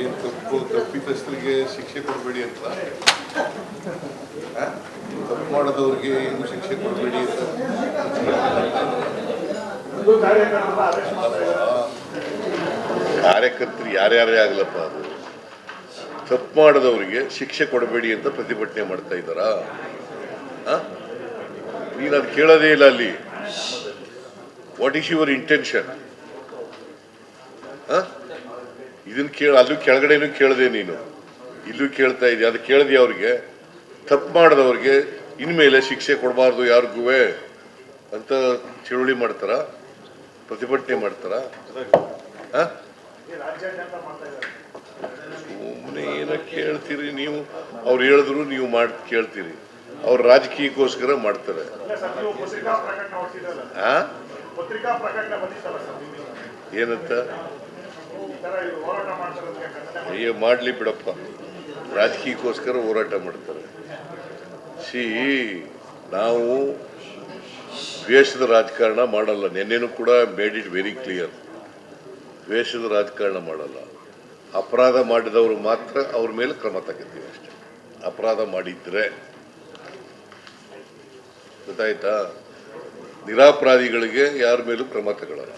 ಏನು ತಪ್ಪು? ತಪ್ಪಿತಸ್ಥರಿಗೆ ಶಿಕ್ಷೆ ಕೊಡಬೇಡಿ ಅಂತ. ತಪ್ಪು ಮಾಡದವ್ರಿಗೆ ಏನು ಶಿಕ್ಷೆ ಕೊಡಬೇಡಿ ಅಂತ. ಕಾರ್ಯಕರ್ತರು ಯಾರ್ಯಾರೇ ಆಗಲಪ್ಪ ಅದು? ತಪ್ಪು ಮಾಡದವ್ರಿಗೆ ಶಿಕ್ಷೆ ಕೊಡಬೇಡಿ ಅಂತ ಪ್ರತಿಭಟನೆ ಮಾಡ್ತಾ ಇದ್ದಾರಾ? ನೀನು ಅದು ಕೇಳೋದೇ ಇಲ್ಲ ಅಲ್ಲಿ. ವಾಟ್ ಈಸ್ ಯುವರ್ ಇಂಟೆನ್ಷನ್ ಇದನ್ನ ಕೇಳ ಅಲ್ಲೂ ಕೆಳಗಡೆನೂ ಕೇಳದೆ ನೀನು. ಇಲ್ಲೂ ಕೇಳ್ತಾ ಇದೆಯಾ ಅದು ಕೇಳದೆ ಅವ್ರಿಗೆ. ತಪ್ಪು ಮಾಡಿದವ್ರಿಗೆ ಇನ್ಮೇಲೆ ಶಿಕ್ಷೆ ಕೊಡಬಾರ್ದು ಯಾರಿಗೂ ಅಂತ ಚಳುವಳಿ ಮಾಡ್ತಾರ ಪ್ರತಿಭಟನೆ ಮಾಡ್ತಾರ. ಸುಮ್ಮನೆ ಏನ ಕೇಳ್ತೀರಿ ನೀವು. ಅವ್ರು ಹೇಳಿದ್ರು ನೀವು ಮಾಡಿ ಕೇಳ್ತೀರಿ. ಅವ್ರ ರಾಜಕೀಯಕ್ಕೋಸ್ಕರ ಮಾಡ್ತಾರೆ. ಏನಂತ? ಅಯ್ಯೋ ಮಾಡಲಿ ಬಿಡಪ್ಪ. ರಾಜಕೀಯಕ್ಕೋಸ್ಕರ ಹೋರಾಟ ಮಾಡ್ತಾರೆ. ಸಿ ನಾವು ದ್ವೇಷದ ರಾಜಕಾರಣ ಮಾಡಲ್ಲ. ನಿನ್ನೆನೂ ಕೂಡ ಮೇಡ್ ಇಟ್ ವೆರಿ ಕ್ಲಿಯರ್ ದ್ವೇಷದ ರಾಜಕಾರಣ ಮಾಡಲ್ಲ. ಅಪರಾಧ ಮಾಡಿದವರು ಮಾತ್ರ ಅವ್ರ ಮೇಲೆ ಕ್ರಮ ತಗೋತೀವಿ ಅಷ್ಟೇ. ಅಪರಾಧ ಮಾಡಿದ್ರೆ ಗೊತ್ತಾಯ್ತಾ? ನಿರಾಪರಾಧಿಗಳಿಗೆ ಯಾರ ಮೇಲೂ ಕ್ರಮ ತಗೊಳ್ಳಲ್ಲ